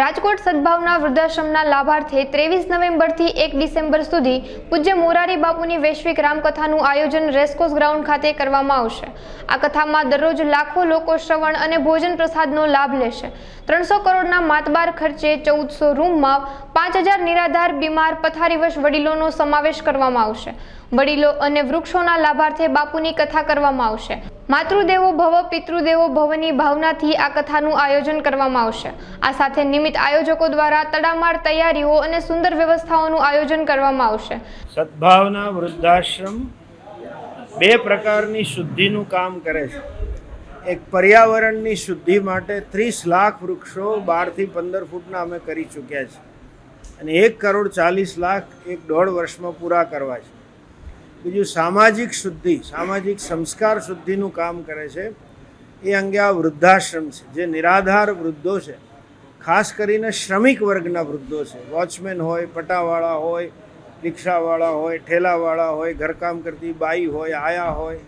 રાજકોટ સદભાવના વૃદ્ધાશ્રમના લાભાર્થે ત્રેવીસ નવેમ્બરથી એક ડિસેમ્બર સુધી પૂજ્ય મોરારી બાપુની વૈશ્વિક રામકથાનું આયોજન રેસકોર્સ ગ્રાઉન્ડ ખાતે કરવામાં આવશે. આ કથામાં દરરોજ લાખો લોકો શ્રવણ અને ભોજન પ્રસાદનો લાભ લેશે. ત્રણસો કરોડના માતબાર ખર્ચે ચૌદસો રૂમમાં પાંચ હજાર નિરાધાર બીમાર પથારીવશ વડીલોનો સમાવેશ કરવામાં આવશે. વડીલો અને વૃક્ષોના લાભાર્થે બાપુની કથા કરવામાં આવશે. માતૃદેવો ભવ, પિતૃદેવો ભવની ભાવનાથી આ કથાનું આયોજન કરવામાં આવશે. આ સાથે નિમિત્ત આયોજકો દ્વારા તડામાર તૈયારીઓ અને સુંદર વ્યવસ્થાઓનું આયોજન કરવામાં આવશે. સદભાવના વૃદ્ધાશ્રમ બે પ્રકારની શુદ્ધિનું કામ કરે છે. એક પર્યાવરણની શુદ્ધિ માટે ત્રીસ લાખ વૃક્ષો બારથી પંદર ફૂટના અમે કરી ચૂક્યા છીએ અને એક કરોડ ચાલીસ લાખ એક દોઢ વર્ષમાં પૂરા કરવા છે. બીજું સામાજિક શુદ્ધિ, સામાજિક સંસ્કાર શુદ્ધિનું કામ કરે છે. એ અંગે આ વૃદ્ધાશ્રમ છે, જે નિરાધાર વૃદ્ધો છે. ખાસ કરીને શ્રમિક વર્ગના વૃદ્ધો છે. વોચમેન હોય, પટાવાળા હોય, રિક્ષાવાળા હોય, ઠેલાવાળા હોય, ઘરકામ કરતી બાઈ હોય, આયા હોય,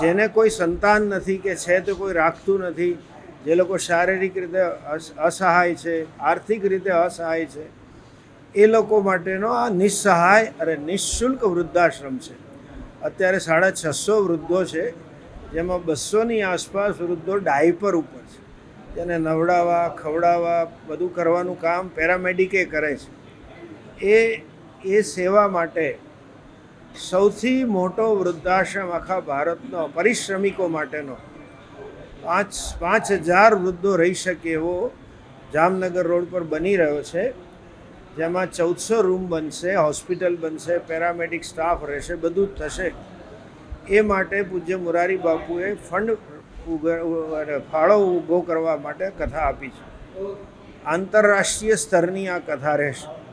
જેને કોઈ સંતાન નથી કે છે તો કોઈ રાખતું નથી, જે લોકો શારીરિક રીતે અસ- અસહાય છે, આર્થિક રીતે અસહાય છે, એ લોકો માટેનો આ નિસ્સહાય અને નિઃશુલ્ક વૃદ્ધાશ્રમ છે. અત્યારે સાડા છસો વૃદ્ધો છે, જેમાં બસોની આસપાસ વૃદ્ધો ડાયપર ઉપર છે. તેને નવડાવવા, ખવડાવવા, બધું કરવાનું કામ પેરામેડિકે કરે છે. એ એ સેવા માટે સૌથી મોટો વૃદ્ધાશ્રમ આખા ભારતનો, પરિશ્રમિકો માટેનો પાંચ પાંચ હજાર વૃદ્ધો રહી શકે એવો જામનગર રોડ પર બની રહ્યો છે. જેમાં ચૌદસો રૂમ બનશે, હોસ્પિટલ બનશે, પેરામેડિક સ્ટાફ રહેશે, બધું જ થશે. એ માટે પૂજ્ય મુરારી બાપુએ ફંડ ફાળો ઊભો કરવા માટે કથા આપી છે. આંતરરાષ્ટ્રીય સ્તરની આ કથા રહેશે.